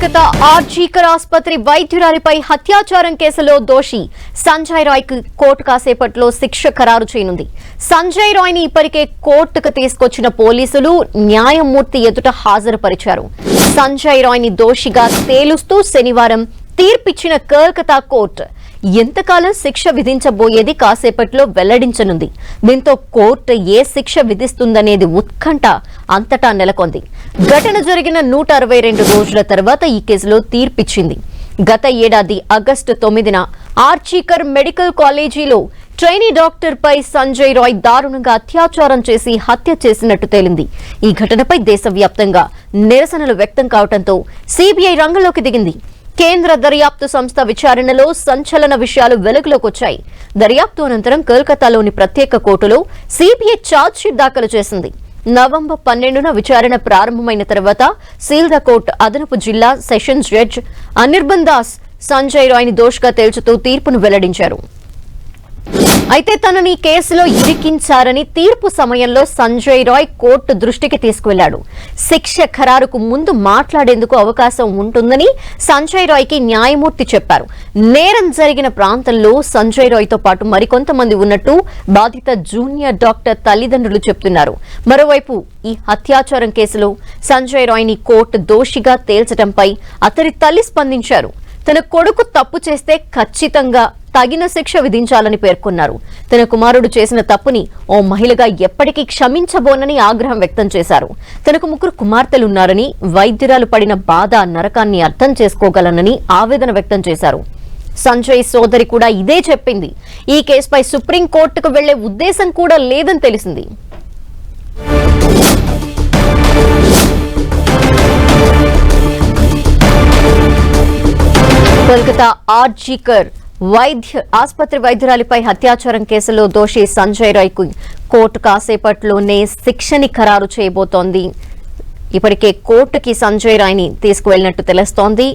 కోల్కతా ఆర్జీకర్ ఆసుపత్రి వైద్యురాలిపై హత్యాచారం కేసులో దోషి సంజయ్ రాయ్కు కోర్టు కాసేపట్లో శిక్ష ఖరారు చేయనుంది. సంజయ్ రాయ్ని ఇప్పటికే కోర్టుకు తీసుకొచ్చిన పోలీసులు న్యాయమూర్తి ఎదుట హాజరుపరిచారు. సంజయ్ రాయ్ని దోషిగా తేలుస్తూ శనివారం తీర్పిచ్చిన కోల్కతా కోర్టు ఎంతకాలం శిక్ష విధించబోయేది కాసేపట్లో వెల్లడించనుంది. దీంతో కోర్టు ఏ శిక్ష విధిస్తుందనేది ఉత్కంఠ అంతటా నెలకొంది. ఘటన జరిగిన నూట అరవై రెండు రోజుల తర్వాత ఈ కేసులో తీర్పిచ్చింది. గత ఏడాది ఆగస్టు తొమ్మిదిన ఆర్చీకర్ మెడికల్ కాలేజీలో ట్రైనీ డాక్టర్ పై సంజయ్ రాయ్ దారుణంగా అత్యాచారం చేసి హత్య చేసినట్టు తేలింది. ఈ ఘటనపై దేశవ్యాప్తంగా నిరసనలు వ్యక్తం కావడంతో సిబిఐ రంగంలోకి దిగింది. కేంద్ర దర్యాప్తు సంస్థ విచారణలో సంచలన విషయాలు వెలుగులోకి వచ్చాయి దర్యాప్తు అనంతరం కోల్కతాలోని ప్రత్యేక కోర్టులో సిబిఐ ఛార్జ్షీట్ దాఖలు చేసింది. నవంబర్ పన్నెండున విచారణ ప్రారంభమైన తర్వాత సీల్ద కోర్టు అదనపు జిల్లా సెషన్స్ జడ్జ్ అనిర్బన్ దాస్ సంజయ్ రాయ్ని దోష్గా తేల్చుతూ తీర్పును వెల్లడించారు. అయితే తనని కేసులో ఇరికించారని తీర్పు సమయంలో సంజయ్ రాయ్ కోర్టు దృష్టికి తీసుకువెళ్ళాడు శిక్ష ఖరారుకు ముందు మాట్లాడేందుకు అవకాశం ఉంటుందని సంజయ్ రాయ్కి న్యాయమూర్తి చెప్పారు. నేరం జరిగిన ప్రాంతంలో సంజయ్ రాయ్తో పాటు మరికొంతమంది ఉన్నట్టు బాధిత జూనియర్ డాక్టర్ తల్లిదండ్రులు చెప్తున్నారు. మరోవైపు ఈ హత్యాచారం కేసులో సంజయ్ రాయ్ని కోర్టు దోషిగా తేల్చడంపై అతడి తల్లి స్పందించారు. తన కొడుకు తప్పు చేస్తే ఖచ్చితంగా తగిన శిక్ష విధించాలని పేర్కొన్నారు. తన కుమారుడు చేసిన తప్పుని ఓ మహిళగా ఎప్పటికీ క్షమించబోనని ఆగ్రహం వ్యక్తం చేశారు. తనకు ముగ్గురు కుమార్తెలున్నారని వైద్యురాలు పడిన బాధ నరకాన్ని అర్థం చేసుకోగలనని ఆవేదన వ్యక్తం చేశారు. సంజయ్ సోదరి కూడా ఇదే చెప్పింది. ఈ కేసుపై సుప్రీంకోర్టుకు వెళ్ళే ఉద్దేశం కూడా లేదని తెలిసింది. కోల్కతా ఆర్జీకర్ వైద్య ఆసుపత్రి వైద్యురాలిపై హత్యాచారం కేసులో దోషి సంజయ్ రాయ్కు కోర్టు కాసేపట్లోనే శిక్షని ఖరారు చేయబోతోంది. ఇప్పటికే కోర్టుకి సంజయ్ రాయ్ని తీసుకువెళ్ళినట్టు తీసుకువెళ్ళినట్టు తెలుస్తోంది.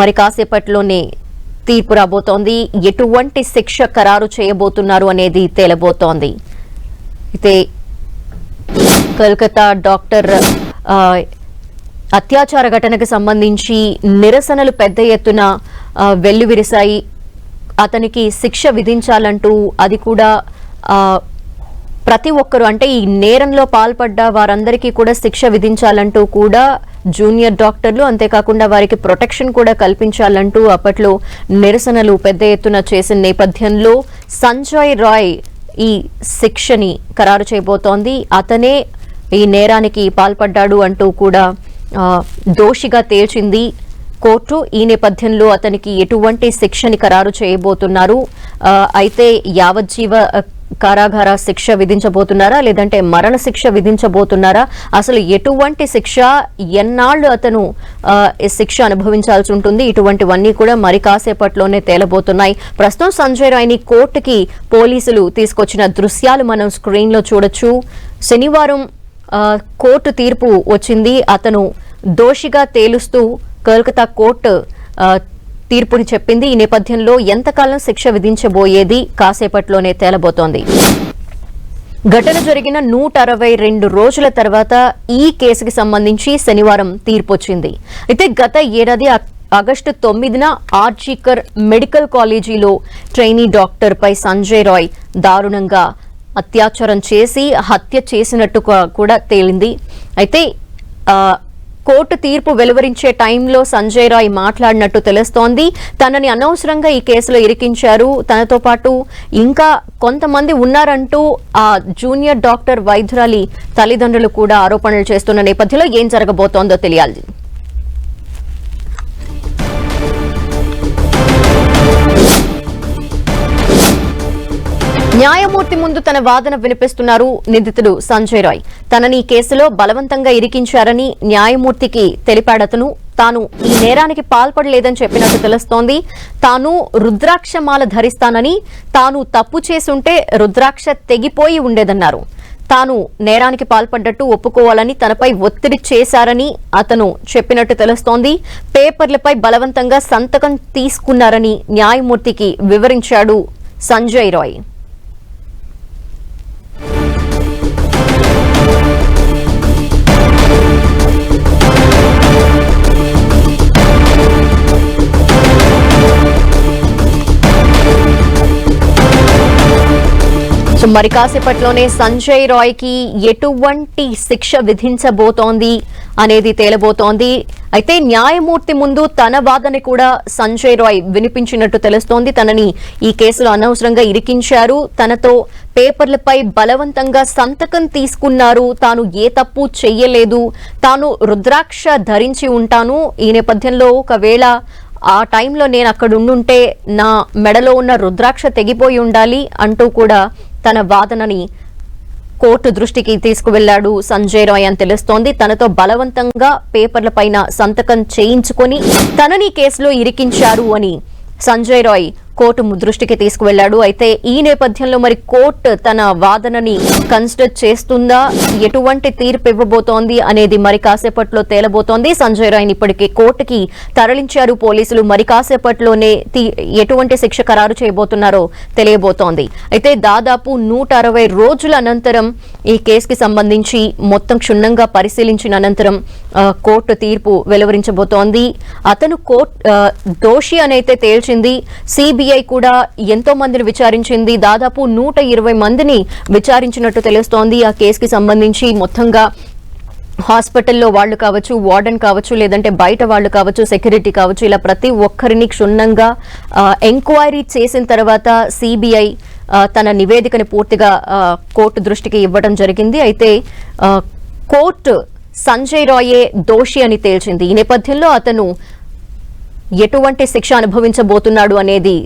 మరి కాసేపట్లోనే తీర్పు రాబోతోంది. ఎటువంటి శిక్ష ఖరారు చేయబోతున్నారు అనేది తేలబోతోంది. అయితే కలకత్తా డాక్టర్ అత్యాచార ఘటనకు సంబంధించి నిరసనలు పెద్ద ఎత్తున వెల్లువిరిశాయి. అతనికి శిక్ష విధించాలంటూ అది కూడా ప్రతి ఒక్కరు అంటే ఈ నేరంలో పాల్పడ్డ వారందరికీ కూడా శిక్ష విధించాలంటూ కూడా జూనియర్ డాక్టర్లు అంతేకాకుండా వారికి ప్రొటెక్షన్ కూడా కల్పించాలంటూ అప్పట్లో నిరసనలు పెద్ద ఎత్తున చేసిన నేపథ్యంలో సంజయ్ రాయ్ ఈ శిక్షని ఖరారు చేయబోతోంది. అతనే ఈ నేరానికి పాల్పడ్డాడు అంటూ కూడా దోషిగా తేల్చింది. కోర్టు ఈ నేపథ్యంలో అతనికి ఎటువంటి శిక్షని ఖరారు చేయబోతున్నారు. అయితే యావజ్జీవ కారాగార శిక్ష విధించబోతున్నారా? లేదంటే మరణ శిక్ష విధించబోతున్నారా? అసలు ఎటువంటి శిక్ష ఎన్నాళ్ళు అతను శిక్ష అనుభవించాల్సి ఉంటుంది? ఇటువంటివన్నీ కూడా మరి కాసేపట్లోనే తేలబోతున్నాయి. ప్రస్తుతం సంజయ్ రాయ్ని కోర్టుకి పోలీసులు తీసుకొచ్చిన దృశ్యాలు మనం స్క్రీన్లో చూడొచ్చు. శనివారం కోర్టు తీర్పు వచ్చింది. అతను దోషిగా తేలుస్తూ కోల్కతా కోర్టు తీర్పుని చెప్పింది. ఈ నేపథ్యంలో ఎంతకాలం శిక్ష విధించబోయేది కాసేపట్లోనే తేలబోతోంది. ఘటన జరిగిన నూట అరవై రెండు రోజుల తర్వాత ఈ కేసుకి సంబంధించి శనివారం తీర్పు వచ్చింది అయితే గత ఏడాది ఆగస్టు తొమ్మిదిన ఆర్జీకర్ మెడికల్ కాలేజీలో ట్రైనీ డాక్టర్ పై సంజయ్ రాయ్ దారుణంగా అత్యాచారం చేసి హత్య చేసినట్టు కూడా తేలింది. అయితే కోర్టు తీర్పు వెలువరించే టైంలో సంజయ్ రాయ్ మాట్లాడినట్టు తెలుస్తోంది. తనని అనవసరంగా ఈ కేసులో ఇరికించారు. తనతో పాటు ఇంకా కొంతమంది ఉన్నారంటూ ఆ జూనియర్ డాక్టర్ వైద్యురాలి తల్లిదండ్రులు కూడా ఆరోపణలు చేస్తున్న నేపథ్యంలో ఏం జరగబోతోందో తెలియాలి. న్యాయమూర్తి ముందు తన వాదన వినిపిస్తున్నారు నిందితుడు సంజయ్ రాయ్. తనని కేసులో బలవంతంగా ఇరికించారని న్యాయమూర్తికి తెలిపాడతను. తాను ఈ నేరానికి పాల్పడలేదని చెప్పినట్టు తెలుస్తోంది. తాను రుద్రాక్ష మాల ధరిస్తానని తాను తప్పు చేసుంటే రుద్రాక్ష తెగిపోయి ఉండేదన్నారు. తాను నేరానికి పాల్పడ్డట్టు ఒప్పుకోవాలని తనపై ఒత్తిడి చేశారని అతను చెప్పినట్టు తెలుస్తోంది. పేపర్లపై బలవంతంగా సంతకం తీసుకున్నారని న్యాయమూర్తికి వివరించాడు సంజయ్ రాయ్. మరి కాసేపట్లోనే సంజయ్ రాయ్కి ఎటువంటి శిక్ష విధించబోతోంది అనేది తేలబోతోంది. అయితే న్యాయమూర్తి ముందు తన వాదన కూడా సంజయ్ రాయ్ వినిపించినట్టు తెలుస్తోంది. తనని ఈ కేసులో అనవసరంగా ఇరికించారు. తనతో పేపర్లపై బలవంతంగా సంతకం తీసుకున్నారు. తాను ఏ తప్పు చెయ్యలేదు. తాను రుద్రాక్ష ధరించి ఉంటాను. ఈ నేపథ్యంలో ఒకవేళ ఆ టైంలో నేను అక్కడ ఉండుంటే నా మెడలో ఉన్న రుద్రాక్ష తెగిపోయి ఉండాలి అంటూ కూడా తన వాదనని కోర్టు దృష్టికి తీసుకువెళ్ళాడు సంజయ్ రాయ్ అని తెలుస్తోంది. తనతో బలవంతంగా పేపర్ల పైన సంతకం చేయించుకొని తనని కేసులో ఇరికించారు అని సంజయ్ రాయ్ కోర్టు దృష్టికి తీసుకువెళ్ళాడు అయితే ఈ నేపథ్యంలో మరి కోర్టు తన వాదనని కన్సిడర్ చేస్తుందా? ఎటువంటి తీర్పు ఇవ్వబోతోంది అనేది మరి కాసేపట్లో తేలబోతోంది. సంజయ్ రాయ్ని ఇప్పటికే కోర్టుకి తరలించారు పోలీసులు. మరి కాసేపట్లోనే తీ- ఎటువంటి శిక్ష ఖరారు చేయబోతున్నారో తెలియబోతోంది. అయితే దాదాపు నూట అరవై రోజుల అనంతరం ఈ కేసుకి సంబంధించి మొత్తం క్షుణ్ణంగా పరిశీలించిన అనంతరం కోర్టు తీర్పు వెలువరించబోతోంది. అతను కోర్టు దోషి అనైతే తేల్చింది. సిబిఐ కూడా ఎంతో మందిని విచారించింది. దాదాపు నూట ఇరవై మందిని విచారించినట్టు తెలుస్తోంది. ఆ కేసుకి సంబంధించి మొత్తంగా హాస్పిటల్లో వాళ్ళు కావచ్చు వార్డెన్ కావచ్చు లేదంటే బయట వాళ్ళు కావచ్చు సెక్యూరిటీ కావచ్చు ఇలా ప్రతి ఒక్కరిని క్షుణ్ణంగా ఎంక్వైరీ చేసిన తర్వాత సిబిఐ తన నివేదికని పూర్తిగా కోర్టు దృష్టికి ఇవ్వడం జరిగింది. అయితే కోర్టు సంజయ్ రాయే దోషి అని తేల్చింది. ఈ నేపథ్యంలో అతను ఎటువంటి శిక్ష అనుభవించబోతున్నాడు అనేది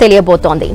తెలియబోతోంది.